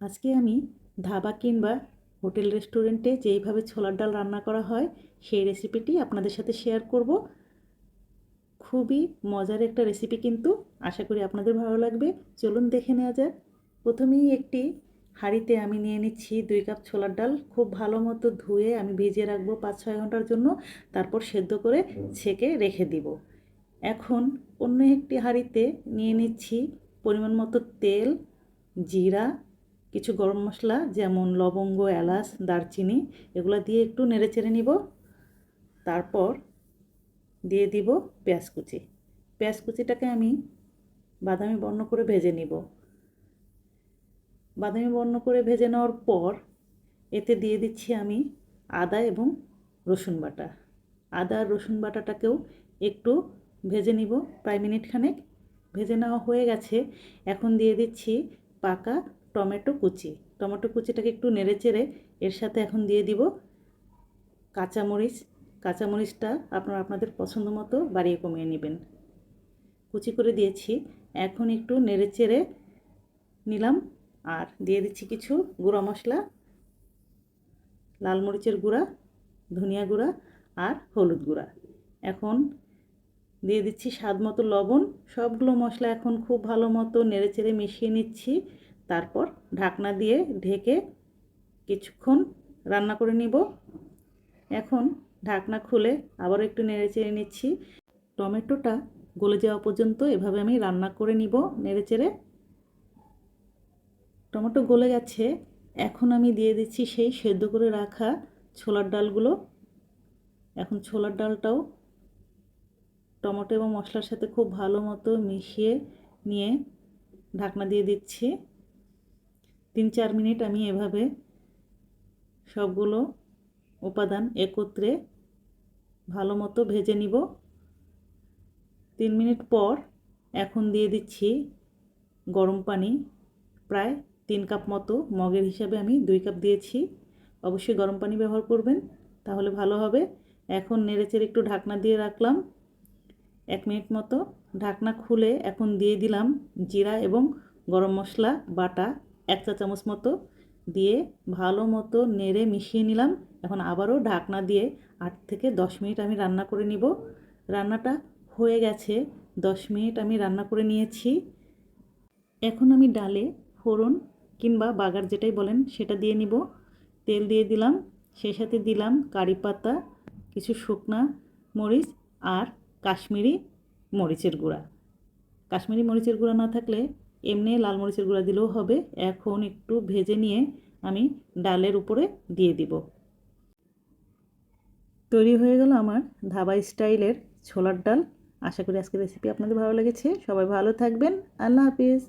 আজকে আমি ধাবা কিংবা হোটেল রেস্টুরেন্টে যেইভাবে ছোলার ডাল রান্না করা হয়, সেই রেসিপিটি আপনাদের সাথে শেয়ার করব। খুবই মজার একটা রেসিপি কিন্তু আশা করি আপনাদের ভালো লাগবে। চলুন দেখে নেওয়া যাক। প্রথমেই একটি হাঁড়িতে আমি নিয়ে নিচ্ছি দুই কাপ ছোলার ডাল। খুব ভালো মতো ধুয়ে আমি ভিজিয়ে রাখব পাঁচ ছয় ঘণ্টার জন্য। তারপর সেদ্ধ করে ছেঁকে রেখে দিব। এখন অন্য একটি হাঁড়িতে নিয়ে নিচ্ছি পরিমাণ মতো তেল, জিরা কিছু গরম মশলা, যেমন লবঙ্গ, এলাচ, দারচিনি, এগুলো দিয়ে একটু নেড়ে চেড়ে নিব। তারপর দিয়ে দিব পেঁয়াজ কুচি। পেঁয়াজ কুচিটাকে আমি বাদামি বর্ণ করে ভেজে নিব। বাদামি বর্ণ করে ভেজে নেওয়ার পর এতে দিয়ে দিচ্ছি আমি আদা এবং রসুন বাটা। আদা আর রসুন বাটাটাকেও একটু ভেজে নিব, প্রায় মিনিট খানেক ভেজে নেওয়া হয়ে গেছে। এখন দিয়ে দিচ্ছি পাকা টমেটো কুচি। টমেটো কুচিটাকে একটু নেড়ে চেড়ে এর সাথে এখন দিয়ে দিব কাঁচামরিচ। কাঁচামরিচটা আপনারা আপনাদের পছন্দ মতো বাড়িয়ে কমিয়ে নেবেন। কুচি করে দিয়েছি। এখন একটু নেড়ে চেড়ে নিলাম আর দিয়ে দিচ্ছি কিছু গুঁড়া মশলা, লাল মরিচের গুঁড়া, ধনিয়া গুঁড়া আর হলুদ গুঁড়া। এখন দিয়ে দিচ্ছি স্বাদ মতো লবণ। সবগুলো মশলা এখন খুব ভালো মতো নেড়ে চেড়ে মিশিয়ে নিচ্ছি। তারপর ঢাকনা দিয়ে ঢেকে কিছুক্ষণ রান্না করে নিব। এখন ঢাকনা খুলে আবার একটু নেড়ে চেড়ে নিচ্ছি। টমেটোটা গলে যাওয়া পর্যন্ত এভাবে আমি রান্না করে নিব নেড়ে চেড়ে। টমেটো গলে গেছে, এখন আমি দিয়ে দিচ্ছি সেই সেদ্ধ করে রাখা ছোলার ডালগুলো। এখন ছোলার ডালটাও টমেটো এবং মশলার সাথে খুব ভালো মতো মিশিয়ে নিয়ে ঢাকনা দিয়ে দিচ্ছি। তিন চার মিনিট আমি এভাবে সবগুলো উপাদান একত্রে ভালো মতো ভেজে নিব। তিন মিনিট পর এখন দিয়ে দিচ্ছি গরম পানি, প্রায় তিন কাপ মতো মগের হিসাবে আমি দুই কাপ দিয়েছি। অবশ্যই গরম পানি ব্যবহার করবেন, তাহলে ভালো হবে। এখন নেড়েচেড়ে একটু ঢাকনা দিয়ে রাখলাম। এক মিনিট মতো ঢাকনা খুলে এখন দিয়ে দিলাম জিরা এবং গরম মশলা, বাটা এক চা চামচ মতো দিয়ে ভালো মতো নেড়ে মিশিয়ে নিলাম। এখন আবারও ঢাকনা দিয়ে আট থেকে দশ মিনিট আমি রান্না করে নিব। রান্নাটা হয়ে গেছে। দশ মিনিট আমি রান্না করে নিয়েছি। এখন আমি ডালে ফোড়ন কিংবা বাগার যেটাই বলেন সেটা দিয়ে নিব। তেল দিয়ে দিলাম, সেই সাথে দিলাম কারি পাতা, কিছু শুকনা মরিচ আর কাশ্মীরি মরিচের গুঁড়া। কাশ্মীরি মরিচের গুঁড়া না থাকলে এমনি লাল মরিচের গুঁড়া দিলেও হবে। এখন একটু ভেজে নিয়ে আমি ডালের উপরে দিয়ে দিব। তৈরি হয়ে গেল আমার ধাবা স্টাইলের ছোলার ডাল। আশা করি আজকের রেসিপি আপনাদের ভালো লেগেছে। সবাই ভালো থাকবেন। আল্লাহ হাফিজ।